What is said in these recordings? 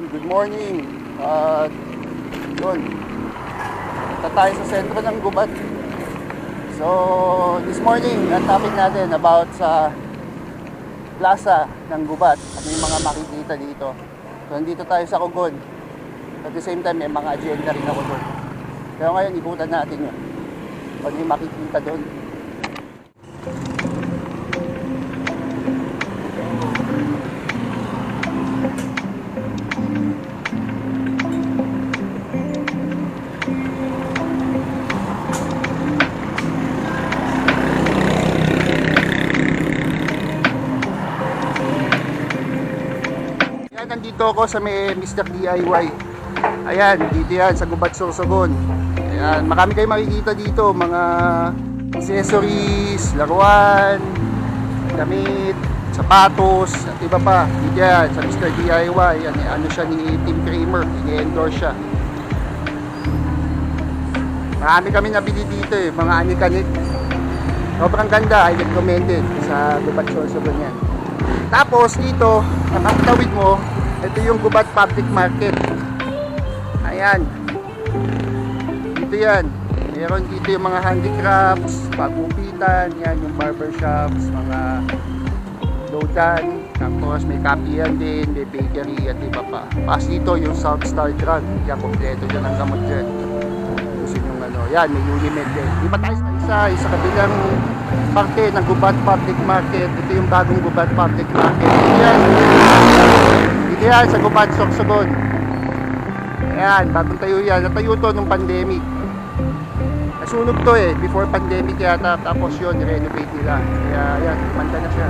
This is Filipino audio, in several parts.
Yun, good morning. At yun, punta tayo sa sentro ng Gubat. So, this morning, ang topic natin about sa plaza ng Gubat. Ano yung mga makikita dito. So, nandito tayo sa Kugon. At the same time, may mga agenda rin ako doon. Kaya ngayon, ikutan natin yun. Ano yung makikita doon. Nandito ako sa may Mr. DIY. Ayan, dito yan, sa Gubat Sorsogon. Ayan, marami kayong makikita dito, mga accessories, laruan, damit, sapatos, at iba pa. Dito yan, sa Mr. DIY. Yan, eh, ano siya ni Tim Kramer, ini-endorse siya. Marami kami nabili dito eh, mga anik-anik. Sobrang ganda, I recommended sa Gubat Sorsogon yan. Tapos dito, nakakatawid mo, ito yung Gubat Public Market. Ayan. Dito yan. Meron dito yung mga handicrafts, pagupitan, yan yung barbershops, mga lodan. Tapos may kapihan din, may bakery at iba pa. Pas dito yung South Star Drug. Yan, kompleto dyan ang gamot dyan. Gusto yung ano, yan, may Unimed din. Di ba tayo sa isa, isa kabilang parte ng Gubat Public Market. Ito yung bagong Gubat Public Market. Yan. Dito yan sa Gubat Sorsogon. Ayan, bagong tayo yan. Natayo to nung pandemic. Nasunog to eh, before pandemic yata. Tapos yun, renovate nila. Kaya yan, manda na siya.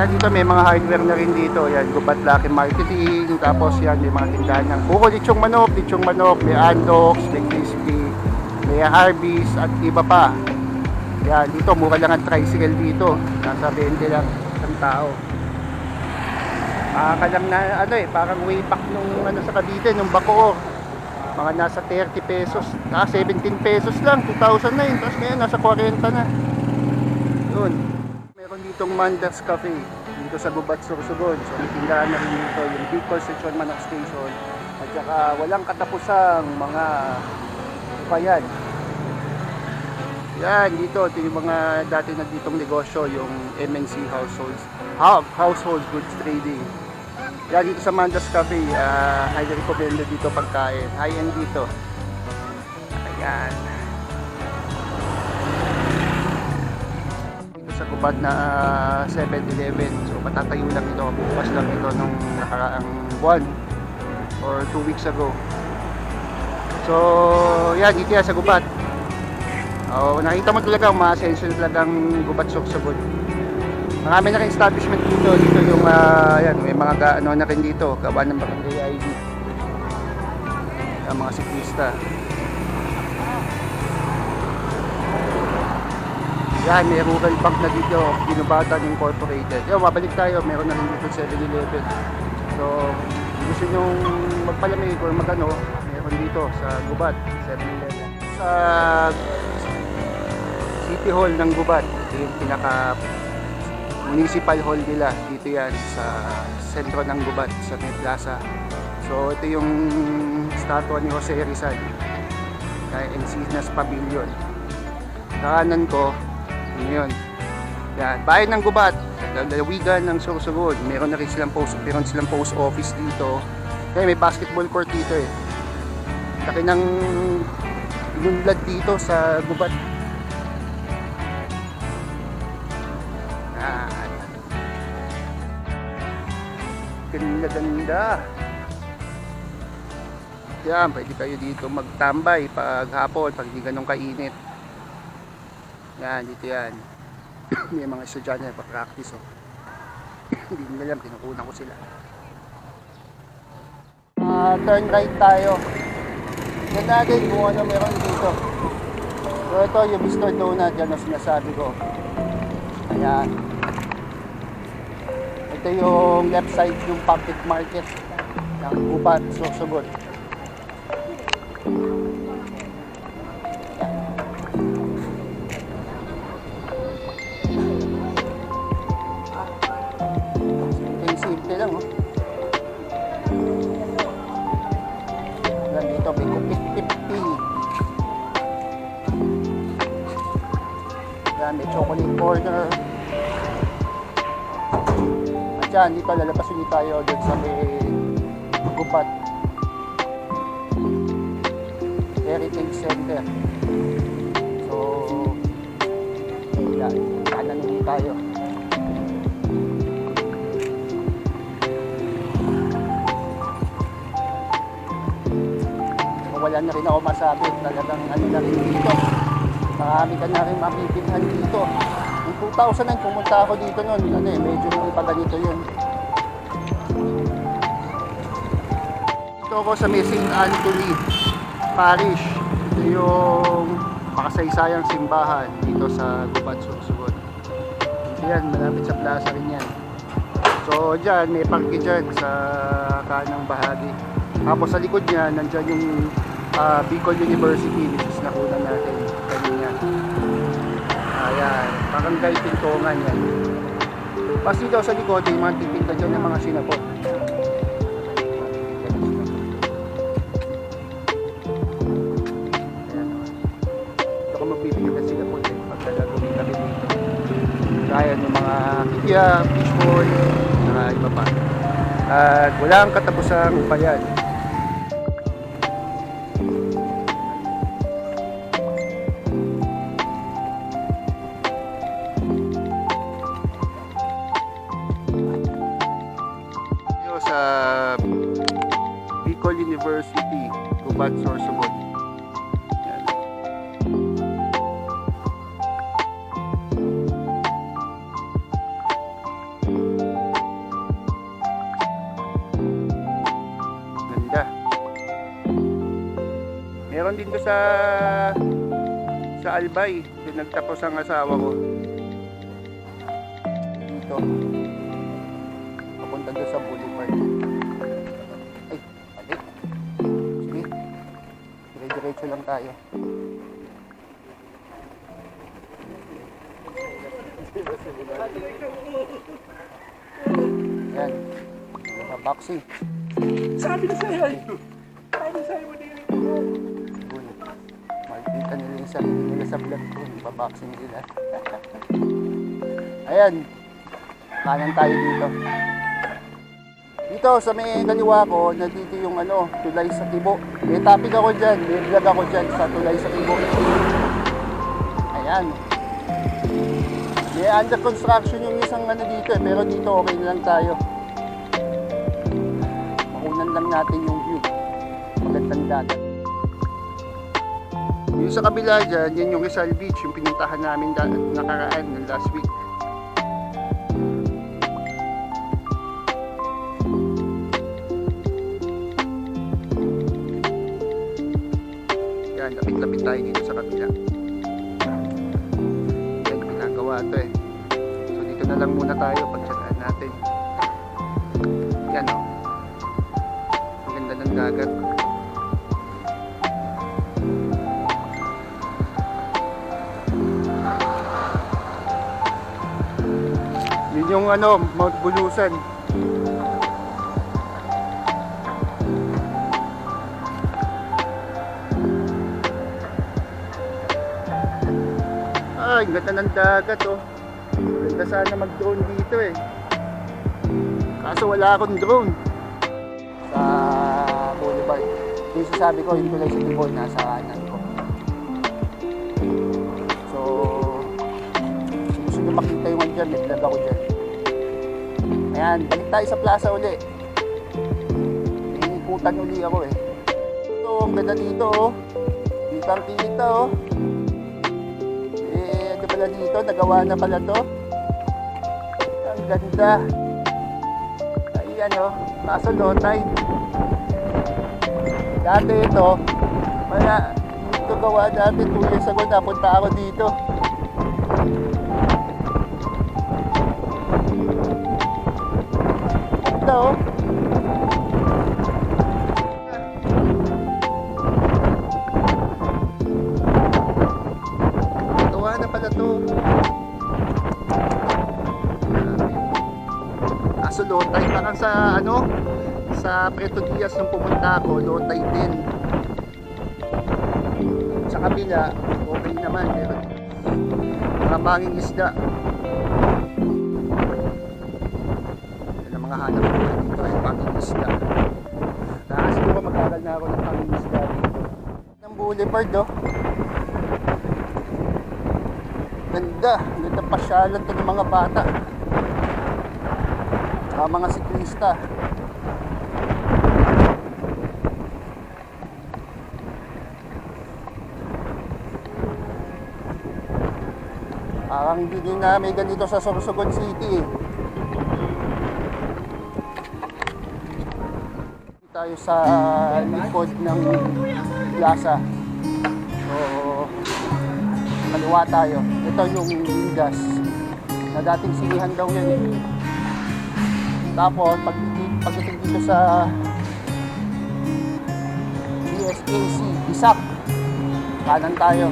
Yan dito may mga hardware na rin dito. Yan, Gubat Lucky Marketing. Tapos yan, may mga tindahan ng buko, litsong manok, litsong manok, may andox, may crispy, may harvest at iba pa. Yan, dito mura lang ang tricycle dito. Nasa 20 lang ang tao. Lang na ano eh, parang way back nung ano sa Cavite, nung Bacoor. Mga nasa 30 pesos, ah 17 pesos lang, 2,000 na yun. Tapos ngayon nasa 40 na. Yun. Meron ditong Mandas Cafe dito sa Gubat Sorsogon. So tindahan na rin dito yung Bicol Section Manok Station. At saka walang katapusang mga bayan. Yan, dito, ito yung mga dati na ditong negosyo, yung MNC Households, Hou- Household Goods Trading. Yan, dito sa Mandas Cafe, uh, highly recommended dito pagkain. High-end dito. Ayan. Dito sa Gubat na ah, 7-Eleven. So, patatayo lang ito. Bukas lang ito nung nakaraang buwan or 2 weeks ago. So, yan, dito yan sa Gubat. Oo, nakita mo talaga essential talagang gubat soksabon. Marami na rin establishment dito. Dito yung, ah, yan, may mga ga, ano na rin dito, gawa ng barangay ID. Ang mga siklista. Yan, may rural bank na dito, Ginubatan Incorporated. Yan, mabalik tayo, meron na rin dito 7-Eleven. So, gusto nyo magpalamig or magano, meron dito sa Gubat, 7-Eleven. Sa City Hall ng Gubat. Ito yung pinaka municipal hall nila. Dito yan sa sentro ng Gubat, sa May Plaza. So ito yung statwa ni Jose Rizal. Kaya Encinas Pavilion. Kanan ko, yun. Yan, bayan ng Gubat. Lalawigan ng Sorsogon. Meron na rin silang post, meron silang post office dito. Kaya may basketball court dito eh. Laki ng inunlad dito sa Gubat. Ganda-ganda. Yan, pwede kayo dito magtambay pag hapon, pag hindi ganun kainit. Yan, dito yan. May mga estudyante na pa-practice oh. hindi nila alam, kinukunan ko sila. Ah, turn right tayo. Yan natin kung ano meron dito. So ito yung Mr. Donut, yan ang sinasabi ko. Ayan. Ito yung left side yung public market ng Upat, Sorsogon. simple lang oh. Hanggang dito, may kupit-pipi. Hanggang may chocolate corner. At yan, dito lalabas ulit tayo dun sa may gubat. Heritage Center. So, yan, kanan ulit tayo. Wala na rin ako masabi. Talagang ano na rin dito. Marami ka na rin mapipihan dito. Yung 2009, pumunta ako dito noon. Ano eh, medyo may pa ganito yun. Dito ako sa may St. Anthony Parish. Ito yung makasaysayang simbahan dito sa Gubat, Sursugon. Yan, malapit sa plaza rin yan. So dyan, may parke dyan sa kanang bahagi. Tapos sa likod niya, nandyan yung ah, Bicol University, which is nakuna natin. Ayan, Barangay Pintongan yan. Tapos dito sa likod, yung mga tipinta dyan ng mga sinapot. Ayan. Ito ko magbibigay ng sinapot eh, pag gagawin kami dito. Kaya ng mga kikya, fishball, saka iba pa. At wala ang katapusang upayan. Din to sa sa Albay, doon nagtapos ang asawa ko. Dito. Papunta doon sa Boulevard. Ay, mali. Sige. Dire-diretso lang tayo. Yan. Boxing. Sabi na sa'yo Makikita nila sa vlog ko. Ipaboxing nila. Ayan. Kanan tayo dito. Dito sa may kaliwa ko, nandito yung ano, tulay sa tibo. May topic ako dyan, may vlog ako dyan sa tulay sa tibo. Ayan. May under construction yung isang ano dito eh, pero dito okay na lang tayo. Makunan lang natin yung view. Magandang dagat. Yung sa kabila dyan, yan yung Rizal Beach, yung pinuntahan namin da- nakaraan ng last week. Yan, lapit-lapit tayo dito sa kabila. Yan, pinagawa ito eh. So dito na lang muna tayo pagtsagaan natin. Yan o. Ang ganda ng dagat. Yung ano, Mount Bulusan. Ay, ganda ng dagat oh. Ganda sana mag-drone dito eh. Kaso wala akong drone. Sa Boulevard. Yung sasabi ko, yung tulay sa Tibol, nasa kanan ko. So, gusto nyo makita yung ano dyan, may vlog ako dyan. Ayan, balik tayo sa plaza uli. Iikutan uli ako eh. Ito, ang ganda dito oh. Dito ang kita oh. Eh, ano pala dito? Nagawa na pala to. Ang ganda. Ayan oh. Kaso tide. Dati ito, wala. Dito gawa dati. 2 years ago napunta ako dito. Parang sa ano sa Preto Diaz nung pumunta ako, tide din. Sa kabila, okay naman. Pero mga manging isda. Yan ang mga hanap buhay dito ay manging isda. Kaya siguro mag-aral na ako ng manging isda dito. Ng boulevard oh. Ganda, ganda pasyalan to ng mga bata. Saka mga siklista. Parang hindi na may ganito sa Sorsogon City. eh. Tayo sa likod ng plaza. So, kaliwa tayo. Ito yung Lindas na dating sinihan daw yan eh. Tapos, pag, pagdating dito sa DSAC, Isak, kanan tayo.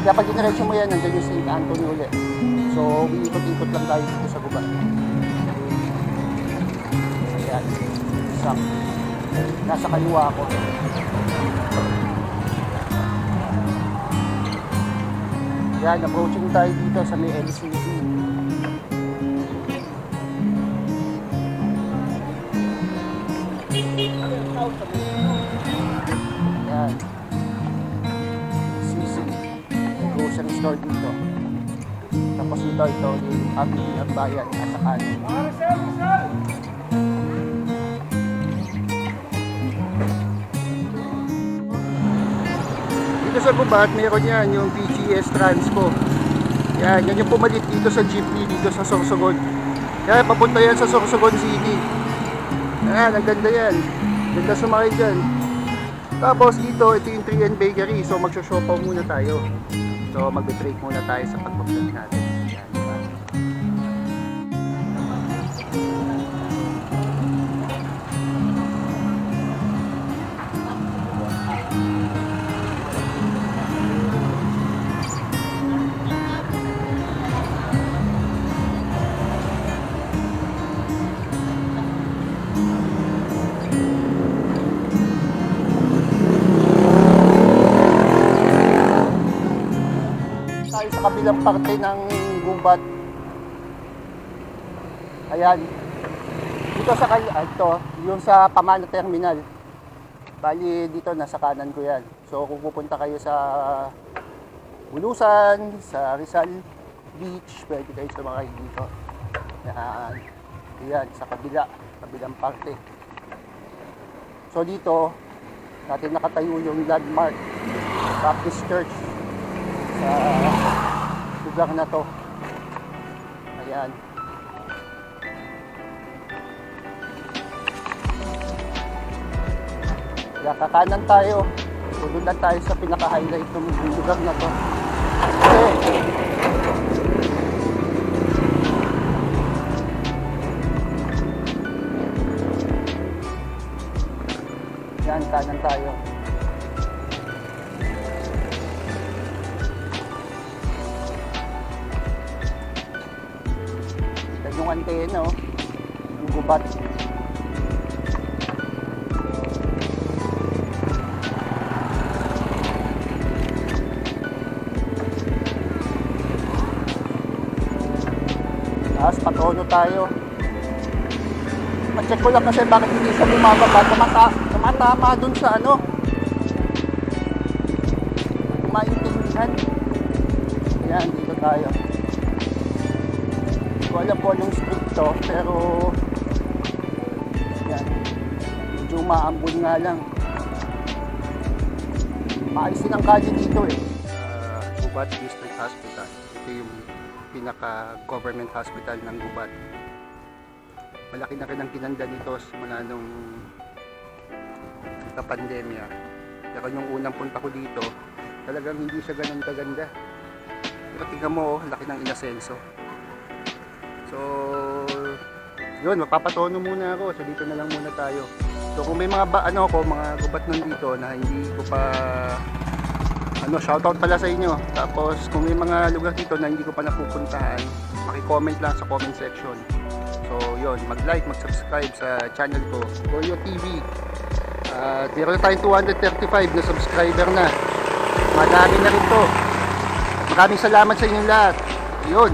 Kaya pag diniretso mo yan, nandiyan yung St. Anthony ulit. So, iikot-ikot lang tayo dito sa gubat. Ayan. Isak. Nasa kaliwa ako. Yan, approaching tayo dito sa may LCC. Yan. LCC. May grocery store dito. Tapos ito, ito, yung aming ang bayan, nasa kanin. Dito sa Gubat, meron yan yung PGS Transpo. Yan, yan yung pumalit dito sa jeepney dito sa Sorsogon. Kaya papunta yan sa Sorsogon City. Yan, ang ganda yan. Ganda sumakay dyan. Tapos dito, ito yung 3 Bakery. So magsashopaw muna tayo. So magbe-break muna tayo sa pagbablog natin. Kabilang parte ng gubat. Ayan. Dito sa kal ah, ito, yung sa Pamana Terminal. Bali dito nasa kanan ko 'yan. So kung pupunta kayo sa Bulusan, sa Rizal Beach, pwede kayo sumakay dito. Yan. Ayan, sa kabila, kabilang parte. So dito, natin nakatayo yung landmark Baptist Church sa lugar na to. Ayan. Kaya kakanan tayo. Tulundan tayo sa pinaka-highlight ng lugar na to. Okay. Yan, kanan tayo. Yung antena, oh. Yung gubat. Tapos patono tayo. Ma-check ko lang kasi bakit hindi siya bumababa. Tumata, tumatama dun sa ano. Maintindihan. Yan, dito tayo. Alam po anong street to, pero yan. Medyo maambon nga lang. Maayos din ang kalye dito eh. Gubat District Hospital. Ito yung pinaka-government hospital ng Gubat. Malaki na rin ang kinanda nito simula nung pandemya Pero yung unang punta ko dito, talagang hindi siya ganun kaganda. Pero tingnan mo, oh, laki ng inasenso. So, yun, magpapatono muna ako. So, dito na lang muna tayo. So, kung may mga ba, ano ko, mga gubat nandito na hindi ko pa ano, shoutout pala sa inyo. Tapos, kung may mga lugar dito na hindi ko pa napupuntahan, maki-comment lang sa comment section. So, yun, mag-like, mag-subscribe sa channel ko, Goyo TV. At meron na tayong 235 na subscriber na. Madami na rin to. Maraming salamat sa inyong lahat. Yun.